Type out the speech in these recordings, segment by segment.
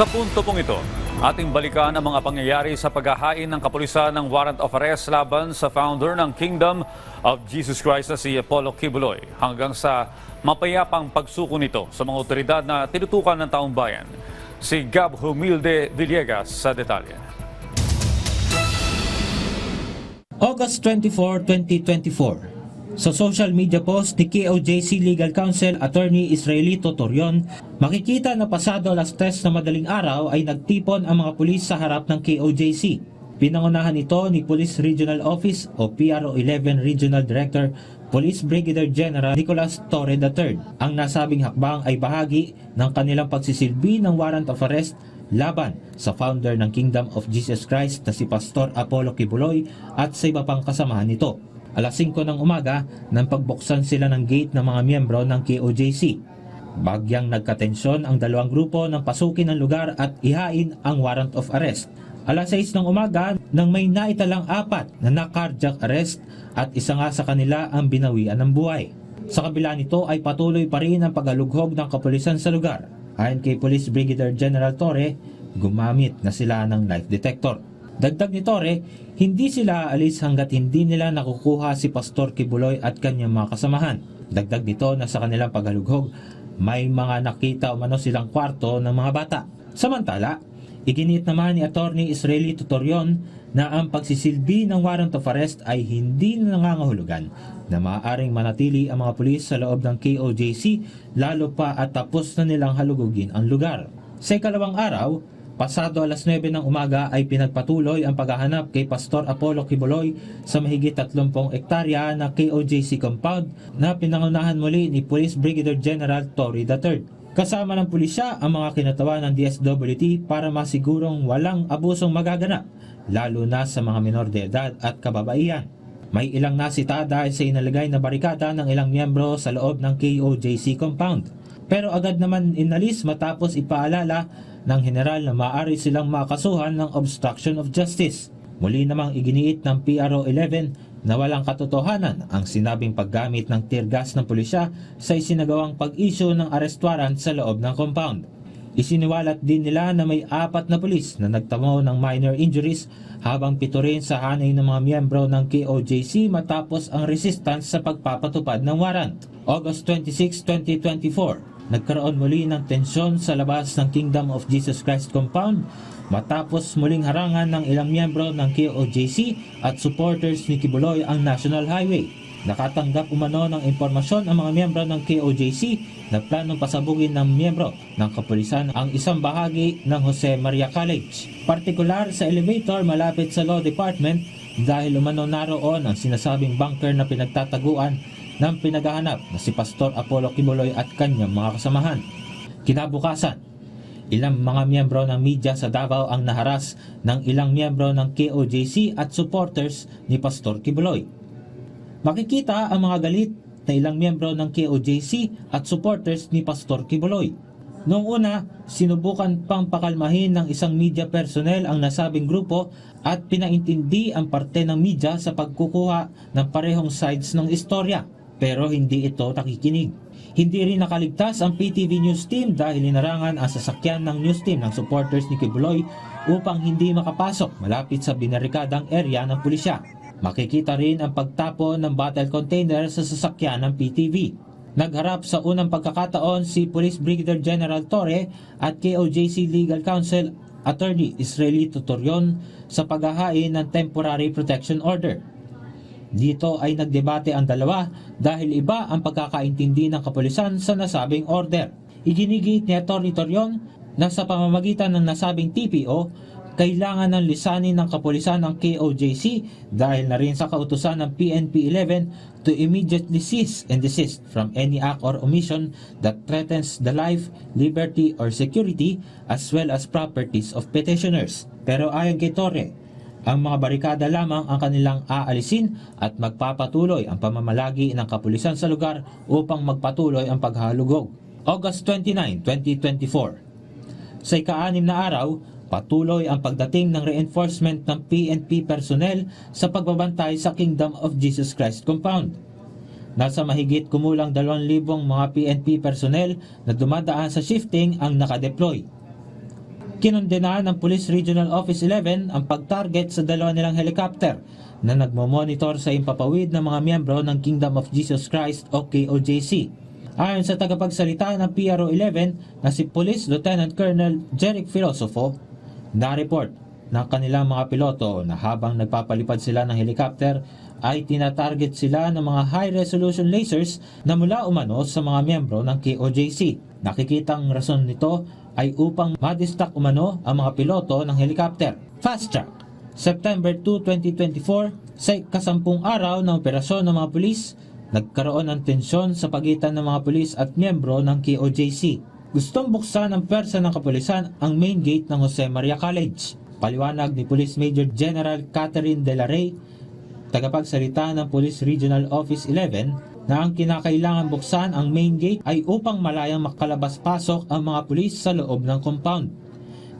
Sa punto pong ito, ating balikan ang mga pangyayari sa paghahain ng kapulisan ng warrant of arrest laban sa founder ng Kingdom of Jesus Christ na si Apollo Kibuloy hanggang sa mapayapang pagsuko nito sa mga otoridad na tinutukan ng taong bayan. Si Gab Humilde Villegas sa detalye. August 24, 2024. Sa social media post ni KOJC Legal Counsel Attorney Israelito Torion, makikita na pasado alas 3 na madaling araw ay nagtipon ang mga pulis sa harap ng KOJC. Pinangunahan ito ni Police Regional Office o PRO 11 Regional Director Police Brigadier General Nicolas Torre III. Ang nasabing hakbang ay bahagi ng kanilang pagsisilbi ng warrant of arrest laban sa founder ng Kingdom of Jesus Christ na si Pastor Apollo Kibuloy at sa iba pang kasamahan nito. Alas 5 ng umaga nang pagbuksan sila ng gate ng mga miyembro ng KOJC. Bagyang nagkatensyon ang dalawang grupo ng pasukin ng lugar at ihain ang warrant of arrest. Alas 6 ng umaga nang may naitalang apat na na-cardiac arrest at isa nga sa kanila ang binawian ng buhay. Sa kabila nito ay patuloy pa rin ang pagalughog ng kapulisan sa lugar. Ayon kay Police Brigadier General Torre, gumamit na sila ng light detector. Dagdag ni Torre, hindi sila aalis hanggat hindi nila nakukuha si Pastor Kibuloy at kanyang mga kasamahan. Dagdag nito na sa kanilang pagalughog, may mga nakita umano silang kwarto ng mga bata. Samantala, iginit naman ni Attorney Israeli Tutorion na ang pagsisilbi ng warrant of arrest ay hindi nangangahulugan na maaaring manatili ang mga pulis sa loob ng KOJC lalo pa at tapos na nilang halugugin ang lugar. Sa ikalawang araw, Pasado alas 9 ng umaga ay pinagpatuloy ang paghahanap kay Pastor Apollo Kibuloy sa mahigit 30 ektarya na KOJC compound na pinangunahan muli ni Police Brigadier General Torre III. Kasama ng pulisya ang mga kinatawa ng DSWT para masigurong walang abusong magaganap, lalo na sa mga minor de edad at kababaihan. May ilang nasita dahil sa inalagay na barikada ng ilang miyembro sa loob ng KOJC compound. Pero agad naman inalis matapos ipaalala ng general na maaari silang makasuhan ng obstruction of justice. Muli namang iginiit ng PRO 11 na walang katotohanan ang sinabing paggamit ng tear gas ng pulisya sa isinagawang pag-issue ng arrest warrant sa loob ng compound. Isiniwalat din nila na may apat na pulis na nagtamo ng minor injuries habang pito rin sa hanay ng mga miyembro ng KOJC matapos ang resistance sa pagpapatupad ng warrant. August 26, 2024 nagkaroon muli ng tensyon sa labas ng Kingdom of Jesus Christ compound matapos muling harangan ng ilang miyembro ng KOJC at supporters ni Kibuloy ang National Highway. Nakatanggap umano ng impormasyon ang mga miyembro ng KOJC na planong pasabugin ng miyembro ng kapulisan ang isang bahagi ng Jose Maria College. Partikular sa elevator malapit sa Law Department dahil umano naroon ang sinasabing bunker na pinagtataguan ng pinaghahanap na si Pastor Apollo Kibuloy at kanyang mga kasamahan. Kinabukasan, ilang mga miyembro ng media sa Davao ang naharas ng ilang miyembro ng KOJC at supporters ni Pastor Kibuloy. Makikita ang mga galit na ilang miyembro ng KOJC at supporters ni Pastor Kibuloy. Noong una, sinubukan pang pakalmahin ng isang media personnel ang nasabing grupo at pinaintindi ang parte ng media sa pagkukuha ng parehong sides ng istorya pero hindi ito nakikinig. Hindi rin nakaligtas ang PTV News Team dahil inarangan ang sasakyan ng news team ng supporters ni Kibuloy upang hindi makapasok malapit sa binarikadang area ng pulisya. Makikita rin ang pagtapon ng bottle container sa sasakyan ng PTV. Nagharap sa unang pagkakataon si Police Brigadier General Torre at KOJC Legal Counsel Attorney Israelito Torion sa paghahain ng Temporary Protection Order. Dito ay nagdebate ang dalawa dahil iba ang pagkakaintindi ng kapulisan sa nasabing order. Iginigit ni Atty. Torion na sa pamamagitan ng nasabing TPO, kailangan ng lisanin ng kapulisan ng KOJC dahil na rin sa kautusan ng PNP 11 to immediately cease and desist from any act or omission that threatens the life, liberty, or security as well as properties of petitioners. Pero ayon kay Torre, ang mga barikada lamang ang kanilang aalisin at magpapatuloy ang pamamalagi ng kapulisan sa lugar upang magpatuloy ang paghalugog. August 29, 2024 Sa ika-anim na araw, patuloy ang pagdating ng reinforcement ng PNP personnel sa pagbabantay sa Kingdom of Jesus Christ compound. Nasa mahigit kumulang 2,000 mga PNP personnel na dumadaan sa shifting ang nakadeploy. Kinondena ng Police Regional Office 11 ang pag-target sa dalawa nilang helicopter na nagmomonitor sa impapawid ng mga miyembro ng Kingdom of Jesus Christ o KOJC. Ayon sa tagapagsalita ng PRO 11 na si Police Lieutenant Colonel Jeric Filosofo, na-report ng kanilang mga piloto na habang nagpapalipad sila ng helicopter ay tinatarget sila ng mga high-resolution lasers na mula umano sa mga miyembro ng KOJC. Nakikitang rason nito ay upang madistract umano ang mga piloto ng helicopter. Fast track September 2, 2024, sa kasampung araw ng operasyon ng mga pulis, nagkaroon ng tensyon sa pagitan ng mga pulis at miyembro ng KOJC. Gustong buksan ng pwersa ng kapulisan ang main gate ng Jose Maria College. Paliwanag ni Police Major General Catherine De La Rey, tagapagsalita ng Police Regional Office 11, na ang kinakailangan buksan ang main gate ay upang malayang makalabas-pasok ang mga pulis sa loob ng compound.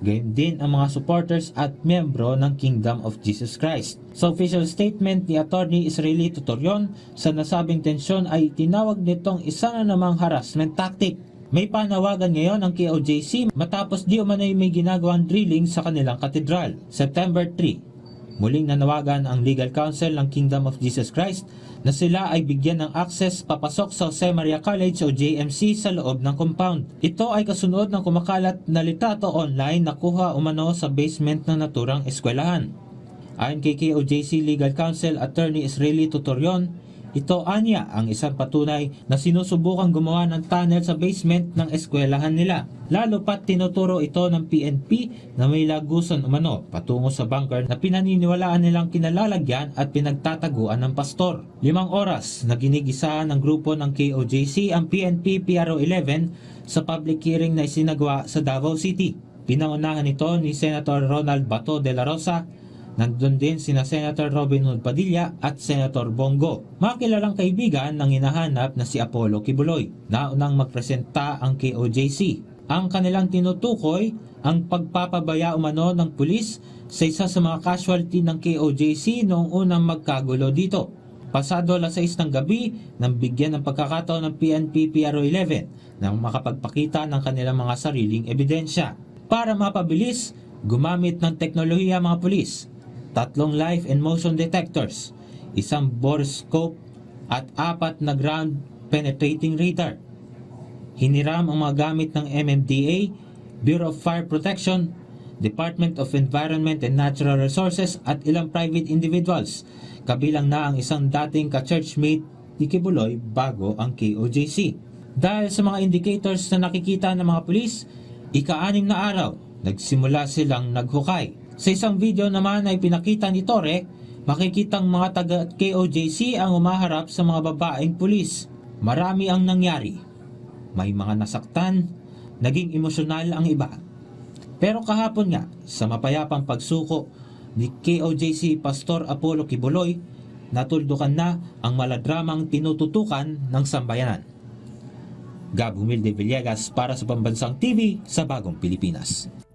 Gayon din ang mga supporters at miyembro ng Kingdom of Jesus Christ. Sa official statement ni Attorney Israeli Tutorion, sa nasabing tensyon ay tinawag nitong isa na namang harassment tactic. May panawagan ngayon ang KOJC matapos di umano'y may ginagawang drilling sa kanilang katedral. September 3, muling nanawagan ang legal counsel ng Kingdom of Jesus Christ na sila ay bigyan ng access papasok sa Jose Maria College o JMC sa loob ng compound. Ito ay kasunod ng kumakalat na litrato online na kuha umano sa basement ng naturang eskwelahan. Ayon kay KOJC Legal Counsel Attorney Israeli Tutorion, ito anya ang isang patunay na sinusubukan gumawa ng tunnel sa basement ng eskwelahan nila. Lalo pat tinuturo ito ng PNP na may lagusan umano patungo sa bunker na pinaniniwalaan nilang kinalalagyan at pinagtataguan ng pastor. Limang oras na ginigisa ng grupo ng KOJC ang PNP PRO 11 sa public hearing na isinagawa sa Davao City. Pinangunahan ito ni Senator Ronald Bato de la Rosa Nandun din sina Senator Robin Hood Padilla at Senator Bongo. Mga kilalang kaibigan ng hinahanap na si Apollo Kibuloy. Naunang magpresenta ang KOJC. Ang kanilang tinutukoy ang pagpapabaya umano ng pulis sa isa sa mga casualty ng KOJC noong unang magkagulo dito. Pasado alas 6 ng gabi nang bigyan ng pagkakataon ng PNP PRO 11 nang makapagpakita ng kanilang mga sariling ebidensya. Para mapabilis, gumamit ng teknolohiya mga pulis tatlong live and motion detectors, isang borescope at apat na ground penetrating radar. Hiniram ang mga gamit ng MMDA, Bureau of Fire Protection, Department of Environment and Natural Resources at ilang private individuals, kabilang na ang isang dating ka-churchmate ni Kibuloy bago ang KOJC. Dahil sa mga indicators na nakikita ng mga pulis, ika-anim na araw, nagsimula silang naghukay. Sa isang video naman ay pinakita ni Tore, makikitang mga taga KOJC ang umaharap sa mga babaeng pulis. Marami ang nangyari. May mga nasaktan, naging emosyonal ang iba. Pero kahapon nga, sa mapayapang pagsuko ni KOJC Pastor Apollo Kibuloy, natuldukan na ang maladramang tinututukan ng sambayanan. Gab Humilde Villegas para sa Pambansang TV sa Bagong Pilipinas.